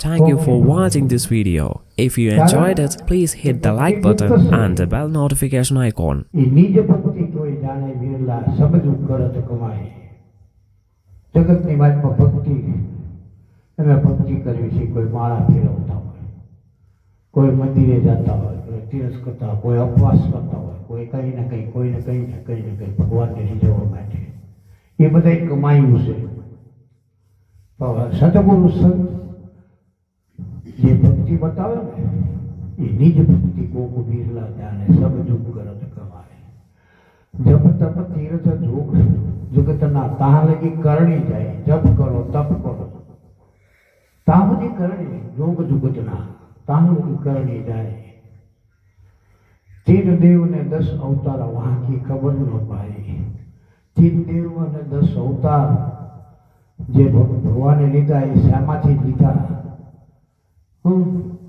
Thank you for watching this video. If you enjoyed it, please hit the like button and the bell notification icon. એ નિજ ભક્તિ કોઈ જાણે વિરલા સમજ કરત કમાય જગતની વાતમાં ભક્તિ અમે ભક્તિ કરવી છે કોઈ માળા ફેરવતા હોય કોઈ મંદિરે જતા હોય કોઈ તીરસ કરતા હોય કોઈ ઉપવાસ કરતા હોય કોઈ કંઈ ને કંઈ કોઈ ને કંઈ ને કંઈ ને કંઈ ભગવાનને રીઝવવા માટે એ બધા કમાયું છે પણ સતગુરુ સંત જે ભક્તિ બતાવે ને, એ નિજ ભક્તિ કોક બિરલા જાણે સબ દુઃખ કરત કમાય જપ તપ તીર્થ જોગ જગતના તાહ લગી કરણી જાય. જપ કરો, તપ કરો. તાહ લગી કરણી, જોગ જુગતના તાહ લગી કરણી જાય. દેવ દેવને દસ અવતાર વાંકી ખબર ન તીન દેવ અને દસ અવતાર જે ભગ- ભગવાને લીધા એ શામાંથી લીધા.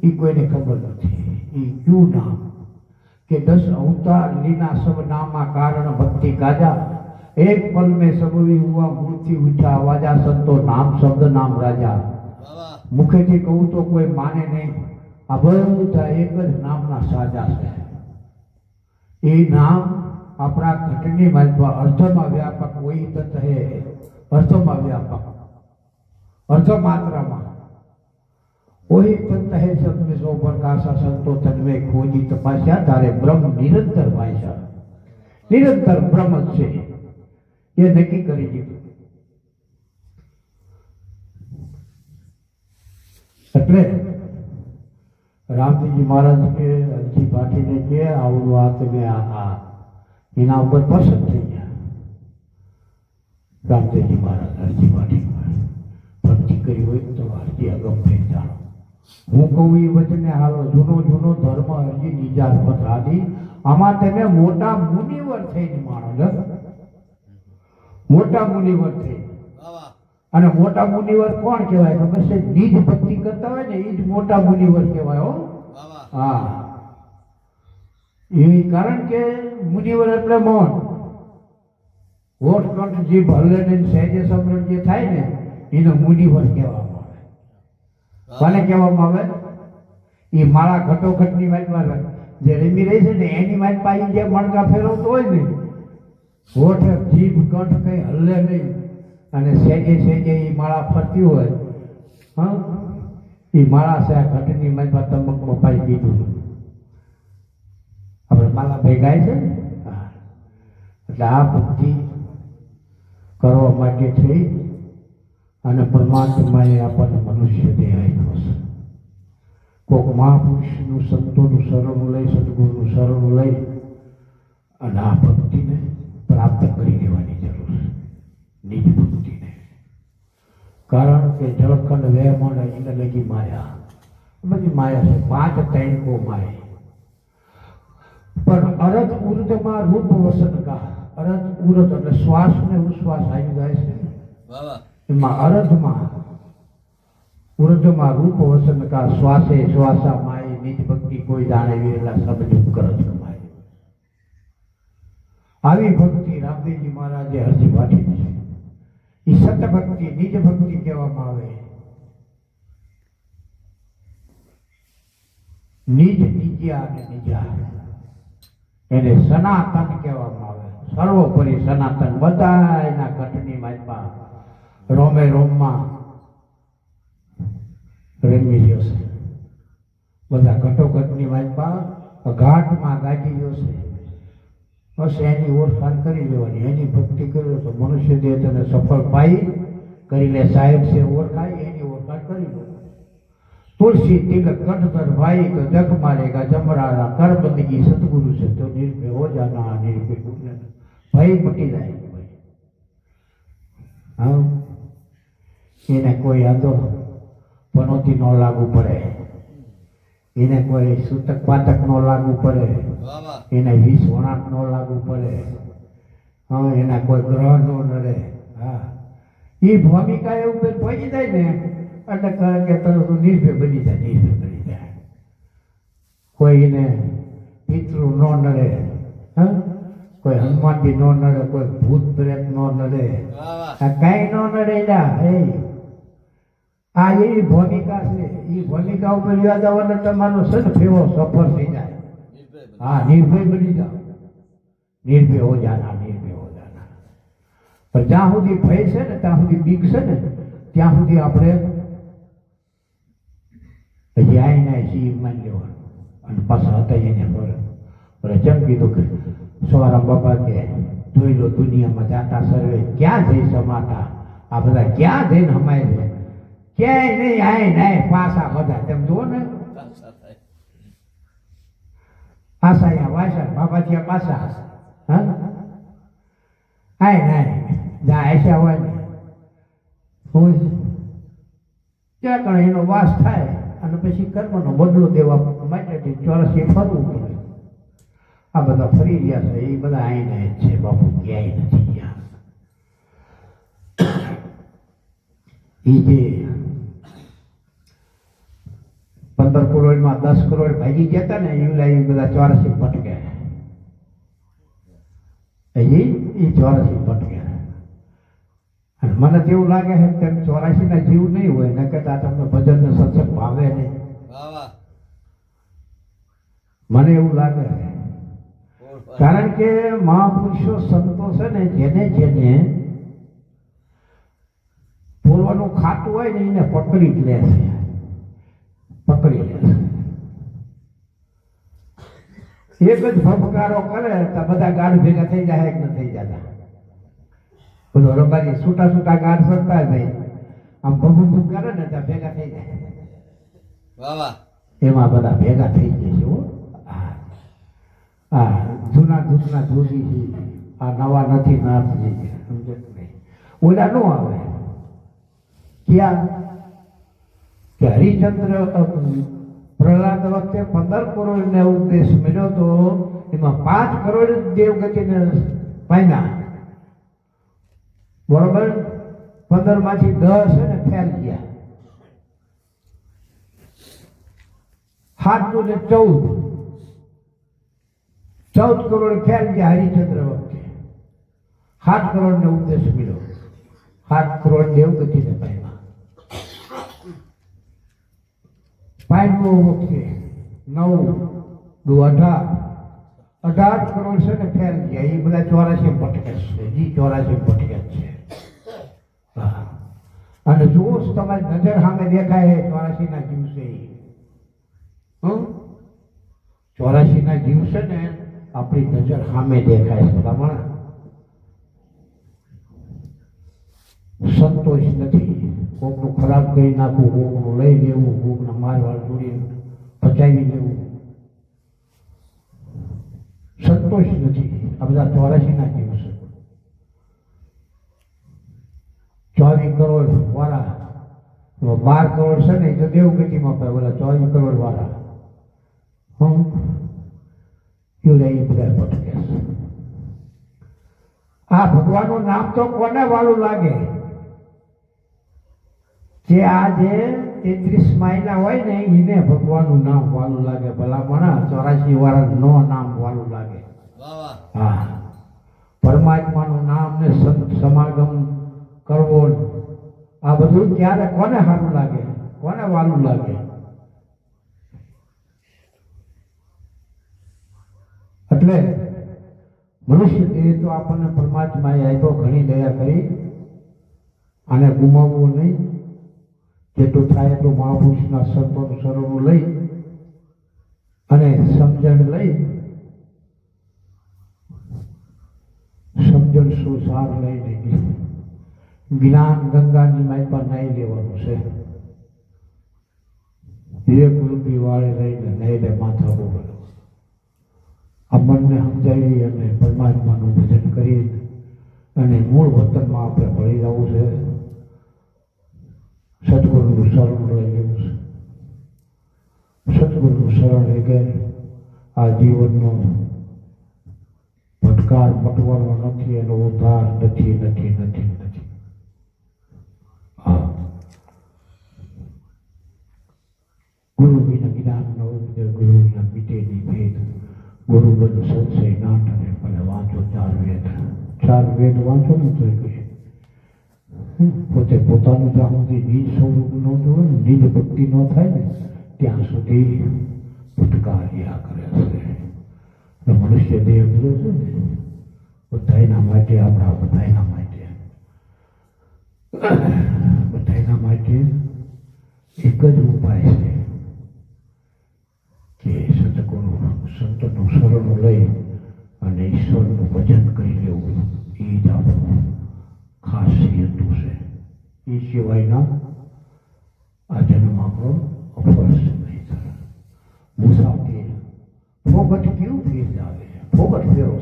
એ કોઈને ખબર નથી. એ ક્યુ નામ? કે દસ અવતાર લીના સબ નામા કારણ ભક્તિ કાજા એક પલ મેં સબવી હુઆ મૂર્તિ ઉઠા વાજા સંતો નામ શબ્દ નામ રાજા. મુખેથી કહું તો કોઈ માને નહીં. આ બધા એક જ નામના સાજા છે. એ નામ આપણા ઘટની મહત્વ અર્થમાં વ્યાપક હોય તત હે અર્થમાં વ્યાપક. અર્થ માત્રામાં वही पंत है सब में सो प्रकाशा संतो तन खोजी तपस्या तारे ब्रह्म निरंतर भाईसा निरंतर ब्रह्म से। ये नकी करी जी। महाराज के अच्छी पाठी ने के आउन वात में आहा। इना ऊपर प्रसन्न थे रामजी महाराज, अच्छी पाठी भक्ति करी हुई तो आरती अगम पे जानो હું કહું એ વચને હાલો જૂનો જૂનો ધર્મ અરજી નિજાર પથરાદી. આમાં તમે મોટા મુનિવર થઈને માણો મોટા મુનિવર થઈ. અને મોટા મુનિવર કોણ કહેવાય? ખબર છે? નિજ ભક્તિ કરતા હોય ને એ જ મોટા મુનિવર કહેવાય હો. હા. એ કારણ કે મુનિવર એટલે મૌન. હોઠ કંઠ જીભ હલે ને સહેજે સમરણ જે થાય ને એને મુનિવર કહેવામાં આવે કોને કહેવામાં આવે? એ માળા ઘટોઘટની વાતમાં જે રમી રહી છે ને, એની વાત પાઈ જે મણકા ફેરવતો હોય ને, હોઠ જીભ કંઠ કંઈ હલ્લે નહીં. અને સેજે સેજે એ માળા ફરતી હોય. હા? એ માળા છે આ ઘટની વાતમાં તમક મપાઈ દીધું આપણે માળા ભેગાય છે એટલે આ ભક્તિ કરવા માટે થઈ અને પરમાત્માએ આપણને મનુષ્ય દેહ આપ્યો છે. કોક મહાપુરુષનું સંતોનું શરણ લઈ, સદગુરુનું શરણ લઈ અને આ ભક્તિને પ્રાપ્ત કરી લેવાની જરૂર છે. નિજ ભક્તિને. કારણ કે જળખંડ વેમણ એને લગી માયા. બધી માયા છે. પાંચ તૈણકો માય. પણ અરત ઉર્દમાં રૂપ વસન કા અરત ઉર્દ એટલે શ્વાસ ને ઉશ્વાસ આવી જાય છે. એમાં અરધમાં ઉર્ધમાં રૂપ વસન કા શ્વાસે શ્વાસા માય નિજ ભક્તિ કોઈ જાણે વેલા સમજ કરજ કમાય આવી ભક્તિ રામદેવજી મહારાજે અરજી પાઠી છે. એ સત ભક્તિ, નિજ ભક્તિ કહેવામાં આવે. નિજ નિજ્યા અને નિજા એને સનાતન કહેવામાં આવે. સર્વોપરી સનાતન બધા એના ઘટની વાતમાં રોમે રોમમાં રમી ગયો છે બધા ઘટોઘટની વાતમાં ઘાટમાં ગાજી ગયો છે. બસ એની ઓળખાણ કરી લેવાની. એની ભક્તિ કરો તો મનુષ્ય દેહ તને સફળ પાઈ કરી લે. સાહેબ છે ઓળખાય, એની ઓળખાણ કરી લો. તુલસી, તિલક, કંઠધર ભાઈ તો જગ મારેગા જમરારા કર બંદગી, સદગુરુ છે તો નિર્ભય હો જાના નિર્ભય ભય મટી જાય. ભાઈ હા એને કોઈ આદો પનોતી ન લાગુ પડે. એને કોઈ સૂતક પાતક ન લાગુ પડે. એને વીસ વણાટ ન લાગુ પડે. હા એના કોઈ ગ્રહ ન નડે. હા. એ ભૂમિકા એવું કંઈ પહોંચી જાય ને એટલે કહે કે તરત નિર્ભય બની જાય નિર્ભય બની જાય. કોઈને પિતૃ ન નડે. હા? કોઈ હનુમાનજી ન નડે કોઈ ભૂત પ્રેત ન નડે. આ કાંઈ ન નડે જા એ આ એવી ભૂમિકા છે. એ ભૂમિકા ઉપર યાદ આવવાનો તમારો છે ને સફળ થઈ જાય. હા, નિર્ભય બની જાઓ. નિર્ભય હો જાના નિર્ભય હો જાના પણ જ્યાં સુધી ભય છે ને, ત્યાં સુધી બીક છે ને, ત્યાં સુધી આપણે આઈ ના સી માની લેવાનું. અને પાછા હતા એને પર. જેમ કીધું કે સવારા બાબા કે, જોઈ લો, દુનિયામાં જાતા સર્વે ક્યાં જઈ સમાતા? આ બધા ક્યાં જઈને હમાય છે? ક્યાંય નહીં આય નાય પાછા બધા, તેમ જુઓ ને. પાસા અહીંયા વાસા, બાબાજી પાસા હા? આય નાય જા આશા હોય ને હું ત્યાં કણ એનો વાસ થાય અને પછી કર્મનો બદલો દેવા માટે ચોરસી ફરવું પડે. આ બધા ફરી રહ્યા છે એ બધા આઈને જ છે, બાપુ ક્યાંય નથી ગયા. એ જે પંદર કરોડમાં દસ કરોડ ભાગી ગયા હતા ને લાવી બધા ચોરસી પટકે. હજી એ ચોરસી પટકે. અને મને તેવું લાગે છે તેમ ચોરાસી ના જીવ નહીં હોય ને કદાચ તમને ભજન ને સત્સંગ ભાવે નહીં. મને એવું લાગે છે. કારણ કે મહાપુરુષો સંતો છે ને જેને જેને પૂર્વનું ખાતું હોય ને એને પકડી જ લે છે. પકડી એક જ ભપકારો કરે તો બધા ગાઢ ભેગા થઈ જાય કે ન થઈ જતા બધો રબાજી છૂટા છૂટા ગાઢ સરતા જાય આમ ભભુ ભૂ કરે ને ત્યાં ભેગા થઈ જાય. એમાં બધા ભેગા થઈ જાય છે આ હા. જૂના જૂના જૂની આ નવા નથી નાથ છે સમજે ઓલા નો આવે. ક્યાં? કે હરિચંદ્ર અ, પ્રહલાદ વખતે પંદર કરોડ ને ઉપદેશ મળ્યો તો એમાં પાંચ કરોડ જ દેવગતિને પામ્યા બરોબર? પંદરમાંથી દસ છે ને ફેલ ગયા. સાતનું ને ચૌદ. ચૌદ કરોડ ફેલ ગયા હરિચંદ્ર વખતે. સાત કરોડ ને ઉપદેશ મળ્યો. સાત કરોડ દેવગતિને પામ્યા પાંચમો વખતે નવ, દુ અઢાર. અઢાર કરોડ છે ને ફેલ ગયા. એ બધા ચોરાસી ભટકે છે. જી ચોરાસી ભટકે છે. હા. અને જુઓ તમારી નજર સામે દેખાય ચોરાસી ના દિવસે. હમ? ચોરાસી ના દિવસે ને આપણી નજર સામે દેખાય છે. પ્રમાણ સંતોષ નથી. કોકનું ખરાબ કરી નાખવું, કોકનું લઈ લેવું, કોકને મારવા જોડી પચાવી લેવું. સંતોષ નથી. આ બધા ચોરાસીના દિવસે. ચોવીસ કરોડ વાળા. બાર કરોડ છે ને, એ તો દેવગતિમાં પડે ઓલા ચોવીસ કરોડ વાળા. હમ? એ બધા ભટકે આ ભગવાનનું નામ તો કોને વાળું લાગે? જે આ જે તેત્રીસ માયલા હોય ને એને ભગવાનનું નામ વાલું લાગે. ભલામણા ચોરાશી વાળા નો નામ વાલું લાગે. હા. પરમાત્માનું નામ ને સમાગમ કરવો આ બધું ક્યારે કોને સારું લાગે? કોને વાલું લાગે? એટલે મનુષ્ય એ તો આપણને પરમાત્માએ આપ્યો ઘણી દયા કરી. આને ગુમાવવું નહીં. જેટલું થાય એટલું મહાપુરુષના સંતોનું શરણું લઈ અને સમજણ લઈ સમજણ શું સાર લઈને જ્ઞાન ગંગાની માય પર નહીં લેવાનું છે. વિવેક રૂપી વાળે લઈને નહીં લે માથા બોલો આ મનને સમજાવી અને પરમાત્માનું ભજન કરી અને મૂળ વતનમાં આપણે ભળી જવું છે. સદગુરુનું શરણ લઈ ગયું છે સદગુરુનું શરણ વગર આ જીવનનો ભટકાર મટવાનો નથી એનો ઉદ્ધાર નથી નથી નથી નથી ગુરુ વિના જ્ઞાન ન ઉપજે ગુરુ વિના મિટે ની ભેદ. ગુરુ બન સંશય નાટ અને ભલે વાંચો ચાર વેદ. ચાર વેદ વાંચો ને તો કઈ પોતે પોતાનું જ્યાં સુધી નિજ સ્વરૂપ ન જોવે નિજ ભક્તિ ન થાય ને, ત્યાં સુધી ભટકાર્યા કરે છે. મનુષ્ય દેહ મળ્યો છે ને બધાના માટે, આપણા બધાના માટે. બધાના માટે એક જ ઉપાય છે કે સતગુરુ સંતનું શરણ લઈ અને ઈશ્વરનું ભજન કરી લેવું. એ જ આપણું ખાસ હેતુ છે. એ સિવાયના આ જન્મ આપણો અફળ છે નહીં થાય મુસાફરી. ફેરો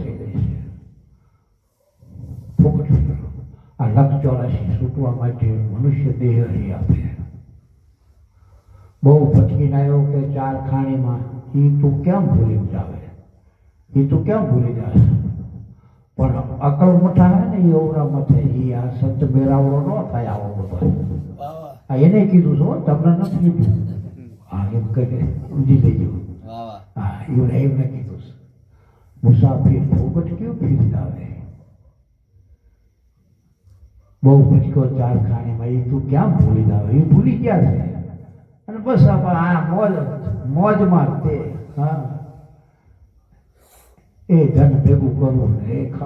આ લક્ષ ચોરાશી માટે મનુષ્ય દેહ હરી આપે બહુ ભટકીને આવ્યો કે ચાર ખાણીમાં એ તું કેમ ભૂલી જાવે? એ તું કેમ ભૂલી જાય પણ અકલ મઠા હે ને એ ઓવરામાં થાય એ આ સંત મેરાવડો નો થાય આવો બધો. આ એને કીધું છો તમને નથી કીધું. હા એમ કહીને સમજી લેજો હા એવું એમને કીધું છે. મુસાફિર ફોગટ કેવું ફીર આવે બહુ ભટકો ચાર ખાણીમાં. એ તું ક્યાં ભૂલી જાવ? એ ભૂલી ગયા છે. અને બસ આ મોજ મોજમાં તે હા. એ ધન ભેગું કરવું ને એ ખાવું.